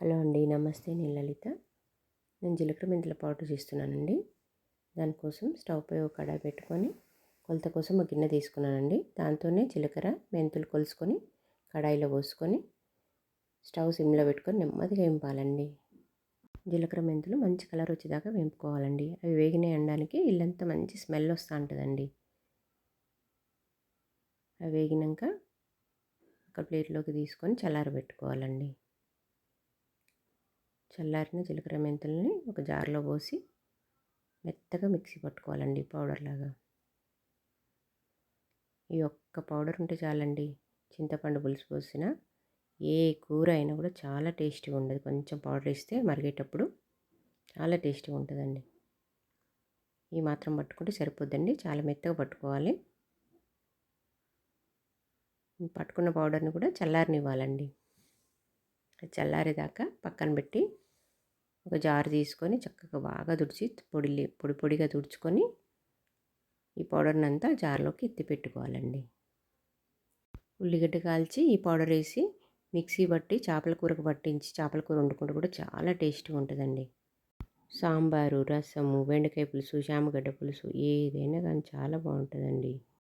Hello అండి నమస్తే నేను లలిత. నేను జీలకర్ర మెంతుల పౌడర్ చేస్తున్నానండి. దానికోసం స్టవ్ పై ఒక కడాయి పెట్టుకొని కొలత కోసం ఒక గిన్నె తీసుకున్నానండి. దాంతోనే జీలకర్ర మెంతులు కొలుసుకొని కడాయిలో పోసుకొని స్టవ్ సిమ్లో పెట్టుకొని నెమ్మదిగా వేంపాలండి. జీలకర్ర మెంతులు మంచి కలర్ వచ్చేదాకా వేంపుకోవాలండి. అవి వేగినాయి అనడానికి ఇల్లంతా మంచి స్మెల్ వస్తూ ఉంటుందండి. అవి వేగినాక ఒక ప్లేట్లోకి తీసుకొని చల్లారబెట్టుకోవాలండి. చల్లారిన జీలకర్ర మెంతుల్ని ఒక జార్లో పోసి మెత్తగా మిక్సీ పట్టుకోవాలండి పౌడర్ లాగా. ఈ ఒక్క పౌడర్ ఉంటే చాలండి చింతపండు పులుసు పోసిన ఏ కూర అయినా కూడా చాలా టేస్టీగా ఉండదు. కొంచెం పౌడర్ ఇస్తే మరిగేటప్పుడు చాలా టేస్టీగా ఉంటుందండి. ఈ మాత్రం పట్టుకుంటే సరిపోద్దండి. చాలా మెత్తగా పట్టుకోవాలి. పట్టుకున్న పౌడర్ని కూడా చల్లారనివ్వాలండి. చల్లారేదాకా పక్కన పెట్టి ఒక జారు తీసుకొని చక్కగా బాగా తుడిచి పొడి పొడి పొడిగా తుడుచుకొని ఈ పౌడర్ని అంతా జార్లోకి ఎత్తి పెట్టుకోవాలండి. ఉల్లిగడ్డ కాల్చి ఈ పౌడర్ వేసి మిక్సీ పట్టి చేపల కూరకు పట్టించి చేపల కూర వండుకుంటే కూడా చాలా టేస్టీగా ఉంటుందండి. సాంబారు రసము బెండకాయ పులుసు శామగడ్డ పులుసు ఏదైనా కానీ చాలా బాగుంటుందండి.